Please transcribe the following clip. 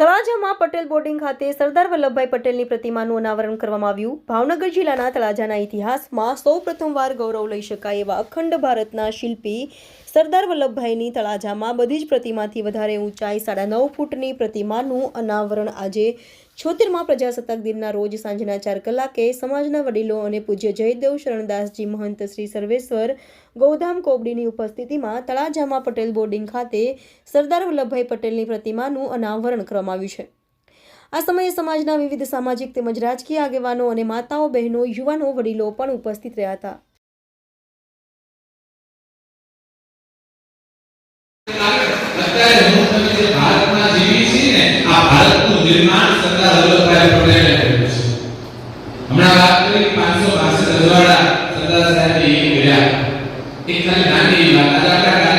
તળાજામાં Patel boarding ખાતે સરદાર વલ્લભભાઈ પટેલની પ્રતિમાનું અનાવરણ કરવામાં આવ્યું. ભાવનગર જિલ્લાના તળાજાના ઇતિહાસમાં સૌ પ્રથમવાર ગૌરવ લઈ શકાય એવા અખંડ ભારતના શિલ્પી સરદાર વલ્લભભાઈની તળાજામાં બધી જ પ્રતિમાથી વધારે ઊંચાઈ સાડા નવ ફૂટની પ્રતિમાનું અનાવરણ આજે છોતેરમાં પ્રજાસત્તાક દિનના રોજ સાંજના ચાર કલાકે સમાજના વડીલો અને પૂજ્ય જયદેવ શરણદાસજી મહંત શ્રી સર્વેશ્વર ગૌધામ કોબડીની ઉપસ્થિતિમાં તળાજામાં પટેલ બોર્ડિંગ ખાતે સરદાર વલ્લભભાઈ પટેલની પ્રતિમાનું અનાવરણ કરવામાં છે. આ સમયે સમાજના વિવિધ સામાજિક તેમજ રાજકીય આગેવાનો અને માતાઓ, બહેનો, યુવાનો, વડીલો પણ ઉપસ્થિત રહ્યા હતા. નિર્માણ સરદાર વલ્લભભાઈ પટેલે કર્યું છે. હમણાં વાત સાહેબે એક નાની વાત આજે આપણે